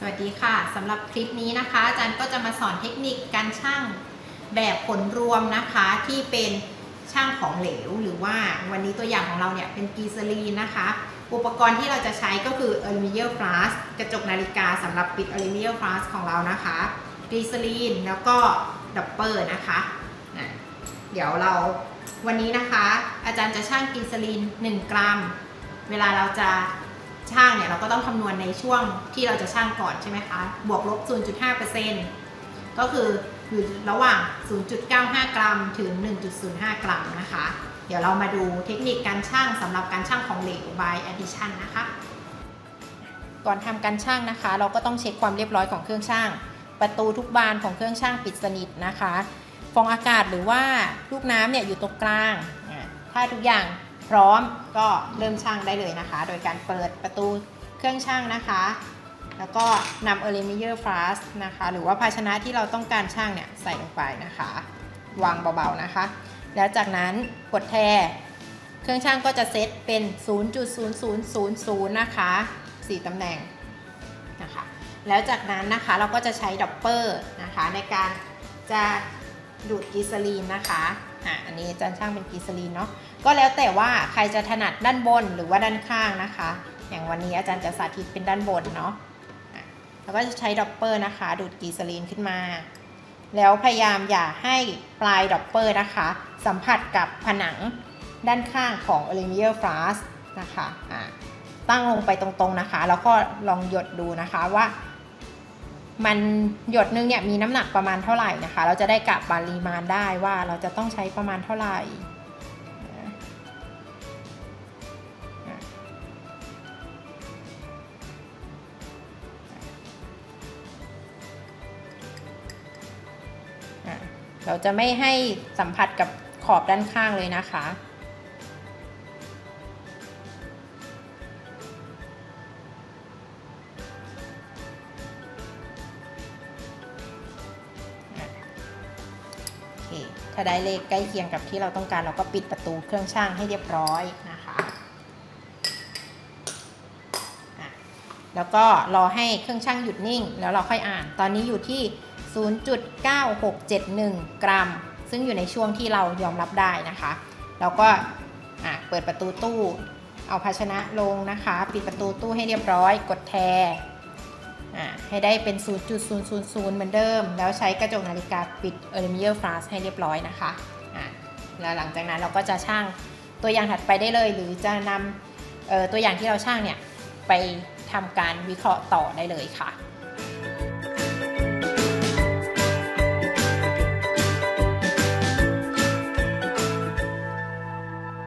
สวัสดีค่ะสำหรับคลิปนี้นะคะ อาจารย์ก็จะมาสอนเทคนิคการชั่งแบบผลรวมนะคะที่เป็นช่างของเหลว หรือว่าวันนี้ตัวอย่างของเราเนี่ยเป็นกีซาลีนนะคะ อุปกรณ์ที่เราจะใช้ก็คืออลูมิเนียมฟลาสกระจกนาฬิกาสำหรับปิดอลูมิเนียมฟลาสของเรานะคะกีซาลีนแล้วก็ดับเปอร์นะคะอะเดี๋ยวเราวันนี้นะคะ อาจารย์จะชั่งกีซาลีน 1 กรัม เวลาเราจะ ช่างเนี่ยเราก็ต้องคำนวณในช่วงที่เราจะช่างก่อนใช่ไหมคะ บวกลบ 0.5%ก็คืออยู่ระหว่าง 0.95 กรัม ถึง 1.05 กรัมนะคะ เดี๋ยวเรามาดูเทคนิคการช่างสำหรับการช่างของเหลว by addition นะคะ ก่อนทำการช่างนะคะ เราก็ต้องเช็คความเรียบร้อยของเครื่องช่าง ประตูทุกบานของเครื่องช่างปิดสนิทนะคะ ฟองอากาศหรือว่าลูกน้ำเนี่ยอยู่ตรงกลางอะถ้าทุกอย่าง พร้อมก็เริ่มช่างได้เลยนะคะ โดยการเปิดประตูเครื่องช่างนะคะ แล้วก็นำเอลิมิเยอร์ฟลาสนะคะ หรือว่าภาชนะที่เราต้องการช่างเนี่ยใส่ลงไปนะคะ วางเบาๆนะคะ แล้วจากนั้นกดแทเครื่องช่างก็จะเซตเป็น 0.0000 นะคะ 4ตำแหน่งนะคะ แล้วจากนั้นนะคะเราก็จะใช้ดับเปอร์นะคะในการจะดูดกีซาลีนนะคะ อะอันนี้อาจารย์ช่างเป็นกีซลีนเนาะก็แล้วแต่ว่าใครจะถนัดด้านบนหรือว่าด้านข้างนะคะ อย่างวันนี้อาจารย์จะสาธิตเป็นด้านบนเนาะแล้วก็จะใช้ดับเปอร์นะคะ ดูดกีซลีนขึ้นมา แล้วพยายามอย่าให้ปลายดับเปอร์นะคะ สัมผัสกับผนังด้านข้างของอลูมิเนียมฟลาสนะคะะตั้งลงไปตรงๆนะคะ แล้วก็ลองหยดดูนะคะว่า มันหยดนึงเนี่ยมีน้ำหนักประมาณเท่าไหร่นะคะ เราจะได้กะปริมาณได้ว่าเราจะต้องใช้ประมาณเท่าไหร่เราจะไม่ให้สัมผัสกับขอบด้านข้างเลยนะคะ ถ้าได้เลขใกล้เคียงกับที่เราต้องการเราก็ปิดประตูเครื่องช่างให้เรียบร้อยนะคะะแล้วก็รอให้เครื่องช่างหยุดนิ่ง แล้วเราค่อยอ่าน ตอนนี้อยู่ที่ 0.9671 กรัม ซึ่งอยู่ในช่วงที่เรายอมรับได้นะคะ แล้วก็เปิดประตูตู้ เอาภาชนะลงนะคะ ปิดประตูตู้ให้เรียบร้อย กดแทอ่ ให้ได้เป็น 0.000 เหมือนเดิม แล้วใช้กระจกนาฬิกาปิดเอลิมิเออร์ฟลาสให้เรียบร้อยนะคะแล้วหลังจากนั้นเราก็จะช่างตัวอย่างถัดไปได้เลย หรือจะนำตัวอย่างที่เราช่างเนี่ยไปทำการวิเคราะห์ต่อได้เลยค่ะ